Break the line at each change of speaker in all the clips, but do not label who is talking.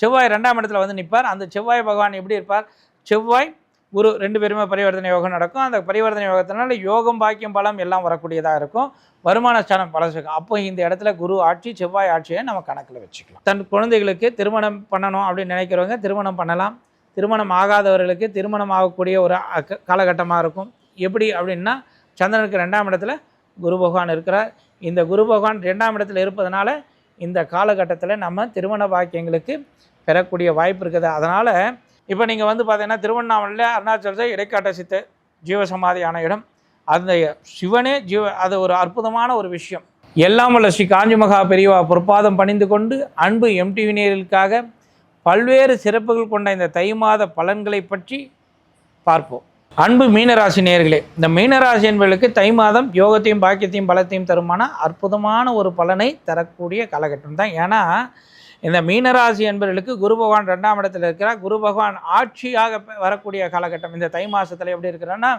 செவ்வாய் ரெண்டாம் இடத்துல வந்து நிற்பார். அந்த செவ்வாய் பகவான் எப்படி இருப்பார்? செவ்வாய் குரு ரெண்டு பேருமே பரிவர்த்தனை யோகம் நடக்கும். அந்த பரிவர்த்தனை யோகத்தினால யோகம் பாக்கியம் பலம் எல்லாம் வரக்கூடியதாக இருக்கும். வருமான ஸ்தானம் பலசிருக்கும் அப்போ இந்த இடத்துல குரு ஆட்சி செவ்வாய் ஆட்சியை நம்ம கணக்கில் வச்சுக்கலாம். தன் குழந்தைகளுக்கு திருமணம் பண்ணணும் அப்படின்னு நினைக்கிறவங்க திருமணம் பண்ணலாம். திருமணம் ஆகாதவர்களுக்கு திருமணம் ஆகக்கூடிய ஒரு காலகட்டமாக இருக்கும். எப்படி அப்படின்னா சந்திரனுக்கு ரெண்டாம் இடத்துல குரு பகவான் இருக்கிறார். இந்த குரு பகவான் ரெண்டாம் இடத்துல இருப்பதனால இந்த காலகட்டத்தில் நம்ம திருமண பாக்கியங்களுக்கு பெறக்கூடிய வாய்ப்பு இருக்குது. அதனால் இப்போ நீங்கள் வந்து பார்த்தீங்கன்னா திருவண்ணாமலையில் அருணாச்சலத்தில் இடைக்காட்ட சித்த ஜீவசமாதியான இடம். அந்த சிவனே ஜீவ அது ஒரு அற்புதமான ஒரு விஷயம். எல்லாம் வல்ல ஸ்ரீ காஞ்சி மகா பெரியவா பொற்பாதம் பணிந்து கொண்டு அன்பு எம்டிவி நேயர்களுக்காக பல்வேறு சிறப்புகள் கொண்ட இந்த தை மாத பலன்களை பற்றி பார்ப்போம். அன்பு மீனராசி நேர்களே இந்த மீனராசி என்பவர்களுக்கு தை மாதம் யோகத்தையும் பாக்கியத்தையும் பலத்தையும் தருமான அற்புதமான ஒரு பலனை தரக்கூடிய காலகட்டம் தான். ஏன்னா இந்த மீனராசி என்பவர்களுக்கு குரு பகவான் ரெண்டாம் இடத்துல இருக்கிறார். குரு பகவான் ஆட்சியாக வரக்கூடிய காலகட்டம் இந்த தை மாதத்தில் எப்படி இருக்கிறான்னா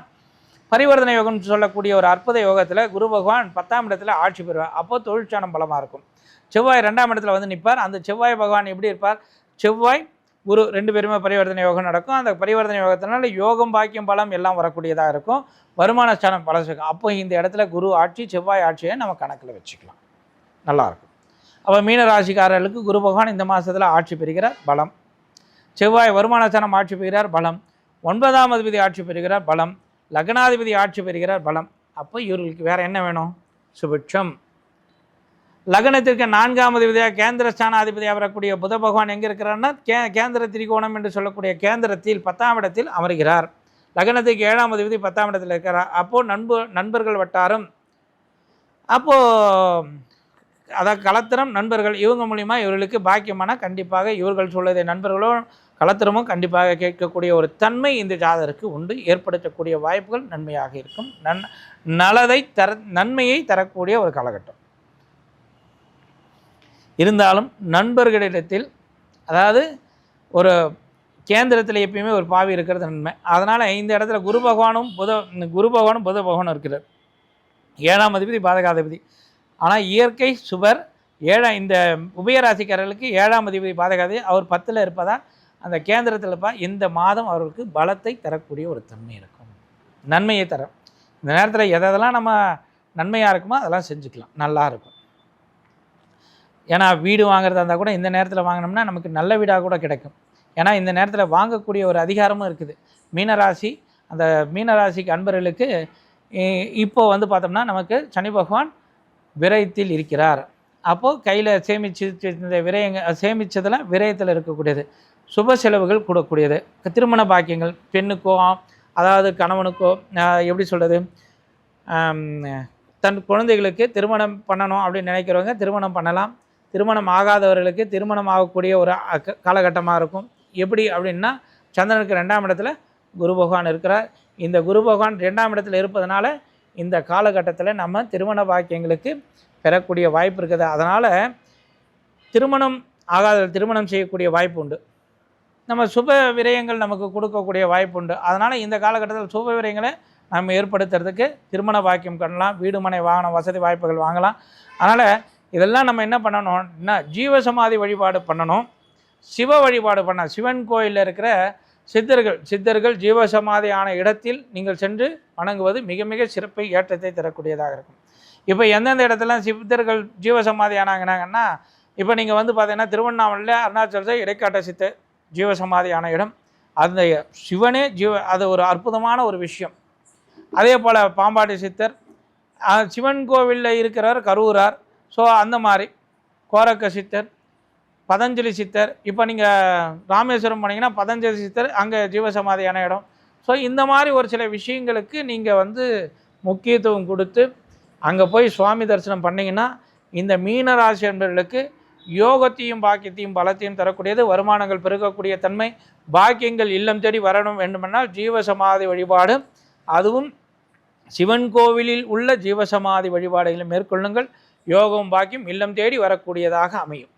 பரிவர்த்தனை யோகம்னு சொல்லக்கூடிய ஒரு அற்புத யோகத்தில் குரு பகவான் பத்தாம் இடத்துல ஆட்சி பெறுவார். அப்போ தொழிற்சானம் பலமாக இருக்கும். செவ்வாய் ரெண்டாம் இடத்துல வந்து நிற்பார். அந்த செவ்வாய் பகவான் எப்படி இருப்பார்? செவ்வாய் குரு ரெண்டு பேருமே பரிவர்த்தனை யோகம் நடக்கும். அந்த பரிவர்த்தனை யோகத்தினால யோகம் பாக்கியம் பலம் எல்லாம் வரக்கூடியதாக இருக்கும். வருமான ஸ்தானம் பலசிருக்கும் அப்போ இந்த இடத்துல குரு ஆட்சி செவ்வாய் ஆட்சியை நம்ம கணக்கில் வச்சுக்கலாம். நல்லாயிருக்கும் அப்போ மீன ராசிக்காரர்களுக்கு குரு பகவான் இந்த மாதத்தில் ஆட்சி பெறுகிறார் பலம். செவ்வாய் வருமான ஸ்தானம் ஆட்சி பெறுகிறார் பலம். ஒன்பதாம் அதிபதி ஆட்சி பெறுகிறார் பலம். லக்னாதிபதி ஆட்சி பெறுகிறார் பலம். அப்போ இவர்களுக்கு வேறு என்ன வேணும்? சுபிட்சம். லக்னத்திற்கு நான்காம் அதிபதியாக கேந்திர ஸ்தானாதிபதியாக வரக்கூடிய புத பகவான் எங்கே இருக்கிறார்னா கே கேந்திர திரிகோணம் என்று சொல்லக்கூடிய கேந்திரத்தில் பத்தாம் இடத்தில் அமர்கிறார். லக்னத்துக்கு ஏழாம் அதிபதி பத்தாம் இடத்தில் இருக்கிறார். அப்போது நண்பு நண்பர்கள் வட்டாரம். அப்போது அதாவது கலத்திரம் நண்பர்கள் இவங்க மூலிமா இவர்களுக்கு பாக்கியமான கண்டிப்பாக இவர்கள் சொல்வதை நண்பர்களும் கலத்திரமும் கண்டிப்பாக கேட்கக்கூடிய ஒரு தன்மை இந்த ஜாதருக்கு உண்டு. ஏற்படுத்தக்கூடிய வாய்ப்புகள் நன்மையாக இருக்கும். நன் நலதை தர நன்மையை தரக்கூடிய ஒரு காலகட்டம். இருந்தாலும் நண்பர்களிடத்தில் அதாவது ஒரு கேந்திரத்தில் எப்பயுமே ஒரு பாவி இருக்கிறது நன்மை. அதனால் இந்த இடத்துல குரு பகவானும் புத குரு பகவானும் புத பகவானும் இருக்கிறார். ஏழாம் அதிபதி பாதகாதிபதி. ஆனால் இயற்கை சுவர் ஏழாம் இந்த உபயராசிக்காரர்களுக்கு ஏழாம் அதிபதி பாதகாதிபதி அவர் பத்தில் இருப்பதால் அந்த கேந்திரத்தில் இருப்பா? இந்த மாதம் அவர்களுக்கு பலத்தை தரக்கூடிய ஒரு தன்மை இருக்கும். நன்மையை தரும். இந்த நேரத்தில் எதெல்லாம் நம்ம நன்மையாக இருக்குமோ அதெல்லாம் செஞ்சுக்கலாம். நல்லா இருக்கும். ஏன்னா வீடு வாங்குறதா இருந்தால் கூட இந்த நேரத்தில் வாங்கினோம்னா நமக்கு நல்ல வீடாக கூட கிடைக்கும். ஏன்னா இந்த நேரத்தில் வாங்கக்கூடிய ஒரு அதிகாரமும் இருக்குது. மீனராசி அந்த மீனராசிக்கு அன்பர்களுக்கு இ- வந்து பார்த்தோம்னா நமக்கு சனி பகவான் விரயத்தில் இருக்கிறார். அப்போது கையில் சேமிச்சு இந்த விரயங்க சேமித்ததில் விரயத்தில் இருக்கக்கூடியது. சுப செலவுகள் கூடக்கூடியது. திருமண பாக்கியங்கள் பெண்ணுக்கோ அதாவது கணவனுக்கோ எப்படி சொல்கிறது தன் குழந்தைகளுக்கு திருமணம் பண்ணணும் அப்படின்னு நினைக்கிறவங்க திருமணம் பண்ணலாம். திருமணம் ஆகாதவர்களுக்கு திருமணம் ஆகக்கூடிய ஒரு காலகட்டமாக இருக்கும். எப்படி அப்படின்னா சந்திரனுக்கு ரெண்டாம் இடத்துல குரு பகவான் இருக்கிறார். இந்த குரு பகவான் ரெண்டாம் இடத்துல இருப்பதனால இந்த காலகட்டத்தில் நம்ம திருமண பாக்கியங்களுக்கு பெறக்கூடிய வாய்ப்பு இருக்குது. அதனால் திருமணம் ஆகாத திருமணம் செய்யக்கூடிய வாய்ப்பு உண்டு. நம்ம சுப விரயங்கள் நமக்கு கொடுக்கக்கூடிய வாய்ப்பு உண்டு. அதனால் இந்த காலகட்டத்தில் சுப விரயங்களை நம்ம ஏற்படுத்துறதுக்கு திருமண பாக்கியம் பண்ணலாம். வீடு மனை வாகனம் வசதி வாய்ப்புகள் வாங்கலாம். அதனால் இதெல்லாம் நம்ம என்ன பண்ணணும்? என்ன? ஜீவசமாதி வழிபாடு பண்ணணும். சிவ வழிபாடு பண்ண சிவன் கோயிலில் இருக்கிற சித்தர்கள் சித்தர்கள் ஜீவசமாதி ஆன இடத்தில் நீங்கள் சென்று வணங்குவது மிக மிக சிறப்பை ஏற்றத்தை தரக்கூடியதாக இருக்கும். இப்போ எந்தெந்த இடத்துல சித்தர்கள் ஜீவசமாதி ஆனாங்கன்னாங்கன்னா இப்போ நீங்கள் வந்து பார்த்தீங்கன்னா திருவண்ணாமலையில் அருணாச்சலத்தில் இடைக்காட்ட சித்தர் ஜீவசமாதி ஆன இடம். அந்த சிவனே ஜீவ அது ஒரு அற்புதமான ஒரு விஷயம். அதே போல் பாம்பாட்டி சித்தர் சிவன் கோவிலில் இருக்கிறவர் கரூரார். ஸோ அந்த மாதிரி. கோரக்க சித்தர் பதஞ்சலி சித்தர் இப்போ நீங்கள் ராமேஸ்வரம் போனீங்கன்னா பதஞ்சலி சித்தர் அங்கே ஜீவசமாதியான இடம். ஸோ இந்த மாதிரி ஒரு சில விஷயங்களுக்கு நீங்கள் வந்து முக்கியத்துவம் கொடுத்து அங்கே போய் சுவாமி தரிசனம் பண்ணீங்கன்னா இந்த மீன ராசி என்பவர்களுக்கு யோகத்தையும் பாக்கியத்தையும் பலத்தையும் தரக்கூடியது வருமானங்கள் பெருகக்கூடிய தன்மை பாக்கியங்கள் இல்லம் தேடி வரணும் வேண்டுமென்றால் ஜீவசமாதி வழிபாடு. அதுவும் சிவன் கோவிலில் உள்ள ஜீவசமாதி வழிபாடுகளை மேற்கொள்ளுங்கள். யோகம் பாக்கியம் இல்லம் தேடி வரக்கூடியதாக அமையும்.